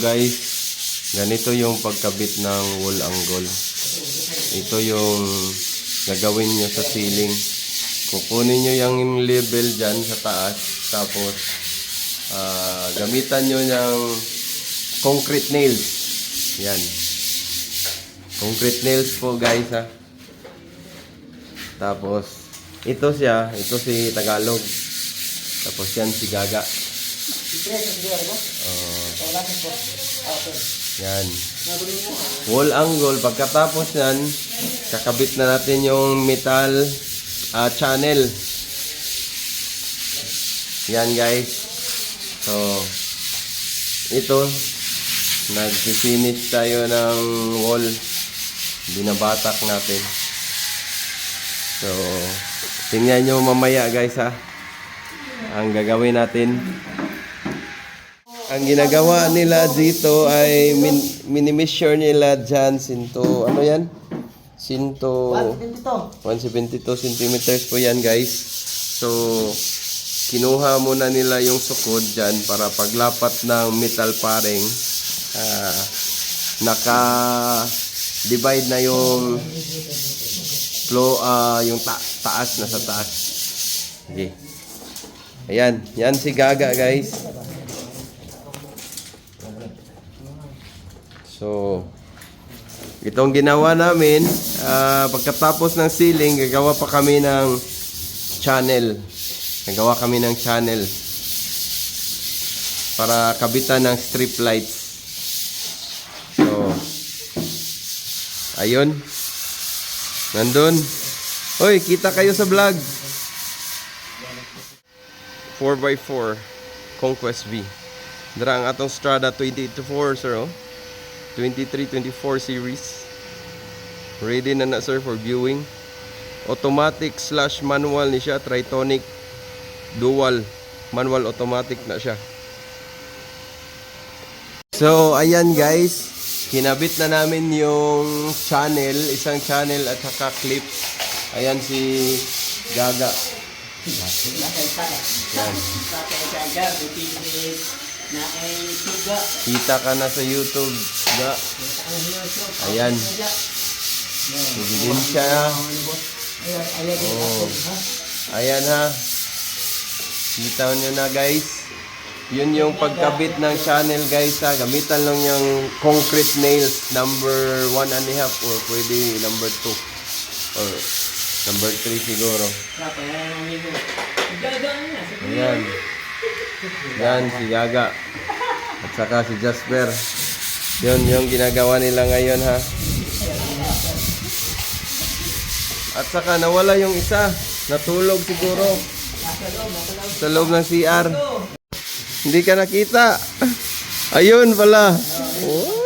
Guys, ganito yung pagkabit ng wall angle. Ito yung gagawin nyo sa ceiling. Kukunin nyo yung level dyan sa taas. Tapos, ah, gamitan nyo ng concrete nails. Yan. Concrete nails po guys ha. Tapos, ito siya. Ito si Tagalog. Tapos yan si Gaga. Yan. Wall angle. Pagkatapos yan, kakabit na natin yung metal ah, channel. Yan guys. So, ito, nag-finish tayo ng wall. Binabatak natin. So, tingnan nyo mamaya guys ha. Ang gagawin natin. Ang ginagawa nila dito ay min minimeasure nila dyan sinto, ano yan? Sinto 172 centimeters po yan guys. So, kinuha muna nila yung sukod dyan para paglapat ng metal paring ah, naka divide na yung flow ah, yung ta- taas na sa taas. Okay. Ayan, yan si Gaga guys. So, itong ginawa namin, ah, pagkatapos ng ceiling, gagawa pa kami ng channel. Nagawa kami ng channel para kabitan ng strip lights. So, ayun. Nandun. Hoy, kita kayo sa vlog. 4x4 Conquest V. Dara ang atong Strada 2084 sir oh. 2324 series. Ready na na sir for viewing. Automatic slash manual ni siya. Tritonic dual. Manual automatic na siya. So, ayan guys. Kinabit na namin yung channel. Isang channel at saka clip. Ayan si Gaga. Yan. Kita ka na sa YouTube. Ga. Ayan. Ebidensya na. Oh. Ayan ha. Kita nyo na guys. Yun yung pagkabit ng channel guys ha. Gamitan lang yung concrete nails number 1 and a half or pwede number 2 or number 3 siguro. Ayan. Yan si Gaga. At saka si Jasper. Yun yung ginagawa nila ngayon ha. At saka nawala yung isa. Natulog siguro. Sa loob ng CR. Hindi ka nakita. Ayun pala. Oh.